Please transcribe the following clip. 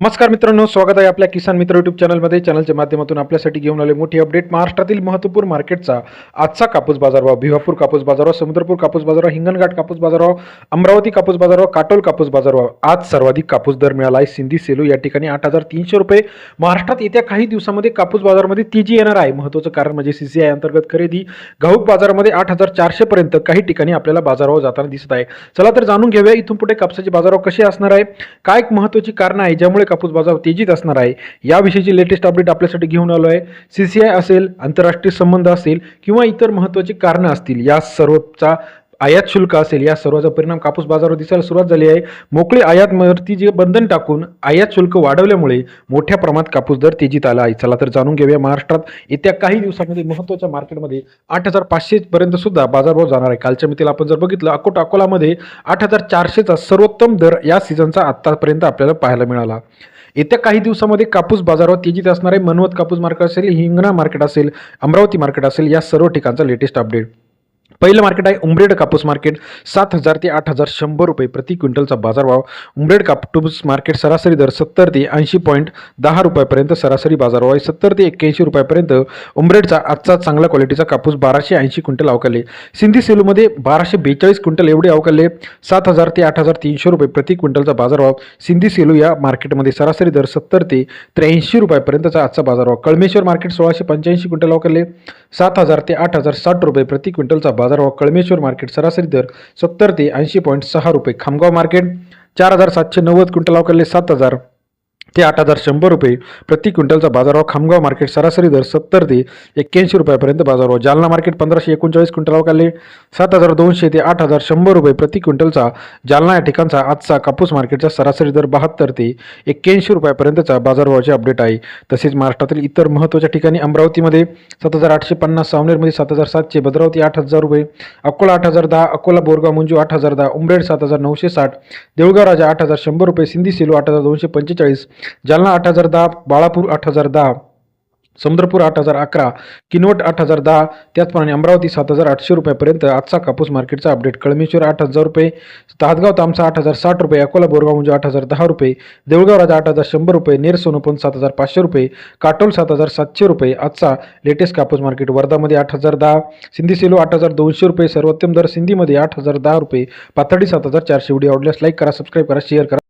नमस्कार मित्रांनो स्वागत आहे आपल्या किसान मित्र युट्यूब चॅनलमध्ये. चॅनलच्या माध्यमातून आपल्यासाठी घेऊन आले मोठी अपडेट. महाराष्ट्रातील महत्त्वपूर्ण मार्केटचा आजचा कापूस बाजारभाव भिवापूर कापूस बाजारभाव समुद्रपूर कापूस बाजारभाव हिंगणघाट कापूस बाजारभाव अमरावती कापूस बाजारभाव काटोल कापूस बाजारभाव आज सर्वाधिक कापूस दर मिळाला आहे सिंधी सेलू. या ठिकाणी आठ हजार तीनशे रुपये. महाराष्ट्रात येत्या काही दिवसामध्ये कापूस बाजारामध्ये तेजी येणार आहे. महत्त्वाचं कारण म्हणजे सी सी आय अंतर्गत खरेदी. घाऊक बाजारामध्ये आठ हजार चारशेपर्यंत काही ठिकाणी आपल्याला बाजारभाव जाताना दिसत आहे. चला तर जाणून घेऊया इथून पुढे कापसाचे बाजारभाव कसे असणार आहे. काय एक महत्त्वाची कारणं आहे ज्यामुळे कापूस बाजार तेजीत असणार आहे. याविषयीची लेटेस्ट अपडेट आपल्यासाठी घेऊन आलो आहे सी सी आय असेल आंतरराष्ट्रीय संबंध असेल किंवा इतर महत्त्वाची कारणं असतील या सर्वचा आयात शुल्क असेल या सर्वाचा परिणाम कापूस बाजारावर दिसायला सुरुवात झाली आहे. मोकळी आयातवरती जे बंधन टाकून आयात शुल्क वाढवल्यामुळे मोठ्या प्रमाणात कापूस दर तेजीत आला आहे. चला तर जाणून घेऊया महाराष्ट्रात येत्या काही दिवसांमध्ये महत्त्वाच्या मार्केटमध्ये आठ हजार पाचशे पर्यंत सुद्धा बाजारभाव जाणार आहे. कालच्या मितीला आपण जर बघितलं अकोट अकोलामध्ये आठ हजार चारशेचा सर्वोत्तम दर या सीझनचा आत्तापर्यंत आपल्याला पाहायला मिळाला. येत्या काही दिवसामध्ये कापूस बाजारावर तेजीत असणार आहे. मनवत कापूस मार्केट असेल हिंगणा मार्केट असेल अमरावती मार्केट असेल या सर्व ठिकाणचा लेटेस्ट अपडेट पहिलं मार्केट आहे उमरेड कापूस मार्केट. सात हजार ते आठ हजार शंभर रुपये प्रति क्विंटलचा बाजारभाव. उमरेड कापूस मार्केट सरासरी दर सत्तर ते ऐंशी पॉईंट दहा रुपयापर्यंत सरासरी बाजारभाव आहे. सत्तर ते एक्क्याऐंशी रुपयापर्यंत उमरेडचा आजचा चांगल्या क्वालिटीचा कापूस बाराशे ऐंशी क्विंटल अवकाले. सिंधी सेलूमध्ये बाराशे बेचाळीस क्विंटल एवढे अवकाले. सात हजार ते आठ हजार तीनशे रुपये प्रति क्विंटलचा बाजारभाव. सिंधी सेलू या मार्केटमध्ये सरासरी दर सत्तर ते त्र्याऐंशी रुपयापर्यंतचा आजचा बाजारभाव. कळमेश्वर मार्केट सोळाशे पंच्याऐंशी क्विंटल अवकाले. सात हजार ते आठ हजार साठ रुपये प्रति क्विंटलचा बाजारभाव कळमेश्वर मार्केट सरासरी दर सत्तर ते ऐंशी पॉईंट सहा रुपये. खामगाव मार्केट चार हजार सातशे नव्वद क्विंटल अवकाले सात हजार ते आठ हजार शंभर रुपये प्रति क्विंटलचा बाजारभाव खामगाव मार्केट सरासरी दर सत्तर ते एक्क्याऐंशी रुपयापर्यंत बाजारभाव. जालना मार्केट पंधराशे एकोणचाळीस क्विंटल काढले. सात हजार दोनशे ते आठ हजार शंभर रुपये प्रति क्विंटलचा जालना या ठिकाणचा आजचा कापूस मार्केटचा सरासरी दर बहात्तर ते एक्क्याऐंशी रुपयापर्यंतचा बाजारभावाचे अपडेट आहे. तसेच महाराष्ट्रातील इतर महत्त्वाच्या ठिकाणी अमरावतीमध्ये सात हजार आठशे पन्नास सावनेरमध्ये सात हजार सातशे भद्रावती आठ हजार रुपये अकोला आठ हजार दहा अकोला बोरगाव मुंजू आठ हजार दहा उमरेड सात हजार नऊशे साठ देऊळगाव राजा आठ हजार शंभर रुपये सिंधी सेलू आठ हजार दोनशे पंचेचाळीस जालना आठ हजार दहा बाळापूर आठ हजार दहा समुद्रपूर आठ हजार अकरा किनवट आठ हजार दहा त्याचप्रमाणे अमरावती सात हजार आठशे रुपयापर्यंत आजचा कापूस मार्केटचा अपडेट कळमेश्वर आठ हजार रुपये तासगाव तामसा आठ हजार साठ रुपये अकोला बोरगाव म्हणजे आठ हजार दहा रुपये देऊळगाव राजा आठ हजार शंभर रुपये नेर सोनोपन सात हजार पाचशे रुपये काटोल सात हजार सातशे रुपये आजचा लेटेस्ट कापूस मार्केट वर्धामध्ये आठ हजार दहा सिंधी सेलो आठ हजार दोनशे रुपये सर्वोत्तम दर सिंधीमध्ये आठ हजार दहा रुपये पाथर्डी सात हजार चारशे व्हिडिओ आवडल्यास लाईक करा सबस्क्राईब करा शेअर करा